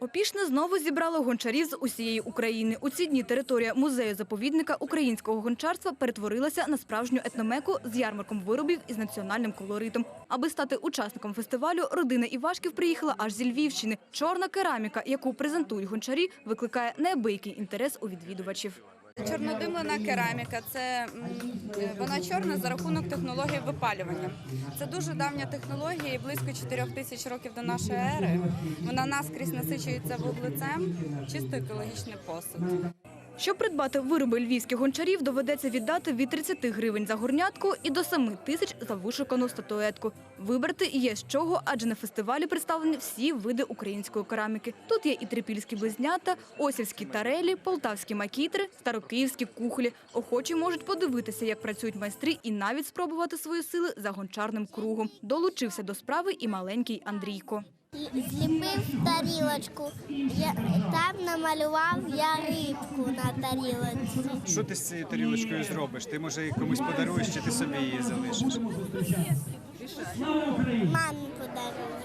Опішне знову зібрало гончарів з усієї України. У ці дні територія музею-заповідника українського гончарства перетворилася на справжню етномеку з ярмарком виробів із національним колоритом. Аби стати учасником фестивалю, родина Івашків приїхала аж зі Львівщини. Чорна кераміка, яку презентують гончарі, викликає неабиякий інтерес у відвідувачів. Чорнодимлена кераміка це вона чорна за рахунок технології випалювання. Це дуже давня технологія, і близько 4 тисяч років до нашої ери. Вона наскрізь насичується вуглецем, чисто екологічний посуд. Щоб придбати вироби львівських гончарів, доведеться віддати від 30 гривень за горнятку і до 7 тисяч за вишукану статуетку. Вибрати є з чого, адже на фестивалі представлені всі види української кераміки. Тут є і трипільські близнята, осівські тарелі, полтавські макітри, старокиївські кухолі. Охочі можуть подивитися, як працюють майстри, і навіть спробувати свої сили за гончарним кругом. Долучився до справи і маленький Андрійко. Зліпив тарілочку. Я там намалював я рибку на тарілочці. Що ти з цією тарілочкою зробиш? Ти може комусь подаруєш, чи ти собі її залишиш? Мамі подарую.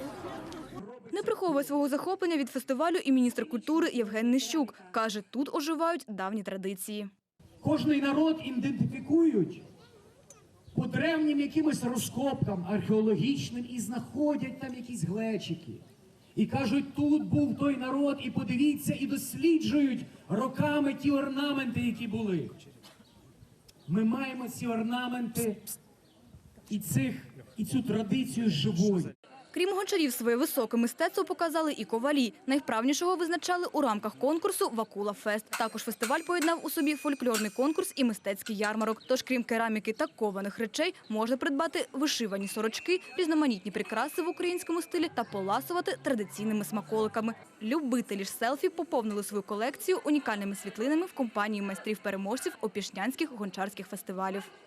Не приховує свого захоплення від фестивалю і міністр культури Євген Нищук. Каже, тут оживають давні традиції. Кожний народ ідентифікують по древнім якимось розкопкам археологічним і знаходять там якісь глечики. І кажуть, тут був той народ, і подивіться, і досліджують роками ті орнаменти, які були. Ми маємо ці орнаменти і, цих, і цю традицію живою. Крім гончарів, своє високе мистецтво показали і ковалі. Найвправнішого визначали у рамках конкурсу «Вакула Фест». Також фестиваль поєднав у собі фольклорний конкурс і мистецький ярмарок. Тож, крім кераміки та кованих речей, можна придбати вишивані сорочки, різноманітні прикраси в українському стилі та поласувати традиційними смаколиками. Любителі ж селфі поповнили свою колекцію унікальними світлинами в компанії майстрів-переможців опішнянських гончарських фестивалів.